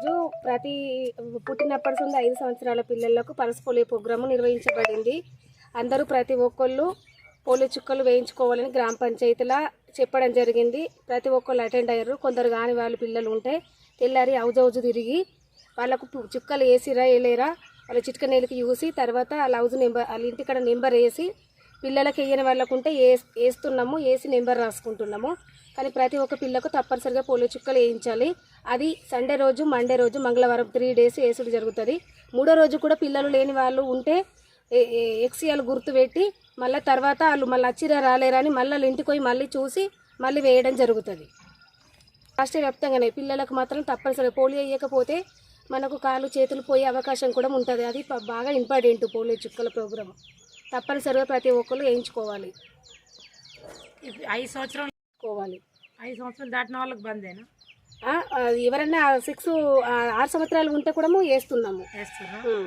రోజు ప్రతి పుట్టినప్పటి నుండి ఐదు సంవత్సరాల పిల్లలకు పల్స్ పోలియో ప్రోగ్రాము నిర్వహించబడింది. అందరూ ప్రతి ఒక్కళ్ళు పోలియో చుక్కలు వేయించుకోవాలని గ్రామ పంచాయతీలా చెప్పడం జరిగింది. ప్రతి ఒక్కళ్ళు అటెండ్ అయ్యారు. కొందరు కాని వాళ్ళు పిల్లలు ఉంటే తెల్లారి హౌజ్ హౌజ్ తిరిగి వాళ్ళకు చుక్కలు వేసిరా వేయలేరా? వాళ్ళ చిట్క నీళ్ళకి చూసి తర్వాత వాళ్ళ హౌజ్ నెంబర్ వాళ్ళ ఇంటికాడ నెంబర్ వేసి పిల్లలకి వేయని వాళ్ళకు ఉంటే వేస్- వేస్తున్నాము వేసి నెంబర్ రాసుకుంటున్నాము. కానీ ప్రతి ఒక్క పిల్లకు తప్పనిసరిగా పోలియో చుక్కలు వేయించాలి. అది సండే రోజు మండే రోజు మంగళవారం త్రీ డేస్ వేసుడు జరుగుతుంది. మూడో రోజు కూడా పిల్లలు లేని వాళ్ళు ఉంటే ఎక్సియాలు గుర్తు పెట్టి మళ్ళీ తర్వాత వాళ్ళు మళ్ళీ వచ్చిరా రాలేరా అని మళ్ళీ ఇంటికి పోయి మళ్ళీ చూసి మళ్ళీ వేయడం జరుగుతుంది. రాష్ట్ర వ్యాప్తంగానే పిల్లలకు మాత్రం తప్పనిసరిగా పోలియో వేయకపోతే మనకు కాళ్ళు చేతులు పోయే అవకాశం కూడా ఉంటుంది. అది బాగా ఇంపార్టెంట్ పోలియో చుక్కల ప్రోగ్రామ్. తప్పనిసరిగా ప్రతి ఒక్కరు వేయించుకోవాలి. ఐదు సంవత్సరాలు కోవాలి ఐదు సంవత్సరాలు దాటిన వాళ్ళకి బందేనా? ఎవరైనా సిక్స్ ఆరు సంవత్సరాలు ఉంటే కూడా వేస్తున్నాము. వేస్తున్నా ఉం.